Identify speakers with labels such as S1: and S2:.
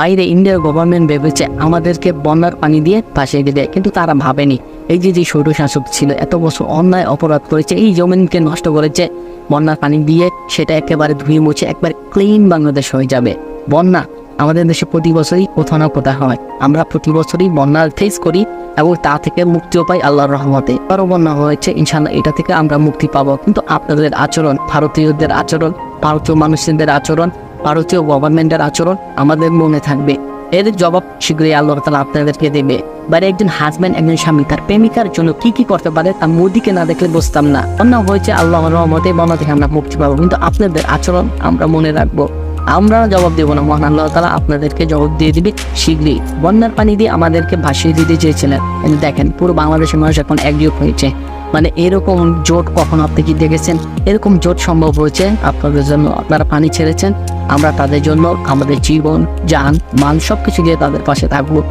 S1: বাইরে ইন্ডিয়ার গভর্নমেন্ট ভেবেছে আমাদেরকে বন্যার পানি দিয়ে ভাসিয়ে দেবে, কিন্তু তারা ভাবেনি। এই যে যে সৌর শাসক ছিল, এত বছর অন্যায় অপরাধ করেছে, এই জমিনকে নষ্ট করেছে, বন্যার পানি দিয়ে সেটা একেবারে ধুয়ে মুছে একবার ক্লিন বাংলাদেশ হয়ে যাবে। বন্যা আমাদের দেশে প্রতি বছরই কোথাও না কোথাও হয়। আমরা প্রতি বছরই বন্যার ফেস করি এবং তা থেকে মুক্তিও পাই আল্লাহর রহমতে। আরও বন্যা হয়েছে ইনশাল্লাহ এটা থেকে আমরা মুক্তি পাবো। কিন্তু আপনাদের আচরণ, ভারতীয়দের আচরণ, ভারতীয় মানুষদের আচরণ ভারতীয় গভর্নমেন্টের আচরণ আমাদের মনে থাকবে। এর জবাব শীঘ্রই আল্লাহ তালা আপনাদেরকে দেবে। বারে একজন হাজব্যান্ড একজন স্বামী, তার প্রেমিকার জন্য কি কি করতে পারে তা মোদিকে না দেখলে বুঝতাম না। অন্য হয়েছে আল্লাহ রহমতে বন্যা থেকে আমরা মুক্তি পাবো। কিন্তু আপনাদের আচরণ আমরা মনে রাখব। আমরা জবাব দেবো না। মহান আল্লাহ তালা আপনাদেরকে জবাব দিয়ে দিবে শীঘ্রই। বন্যার পানি দিয়ে আমাদেরকে ভাসিয়ে দিতে চেয়েছিলেন। কিন্তু দেখেন, পুরো বাংলাদেশের মানুষ এখন একজোট হয়েছে। মানে এরকম জোট কখন আপনি কি দেখেছেন? এরকম জোট সম্ভব হয়েছে? আপনাদের জন্য আপনারা পানি ছেড়েছেন। আমরা তাদের জন্য আমাদের জীবন যান মান সবকিছু দিয়ে তাদের পাশে থাকব।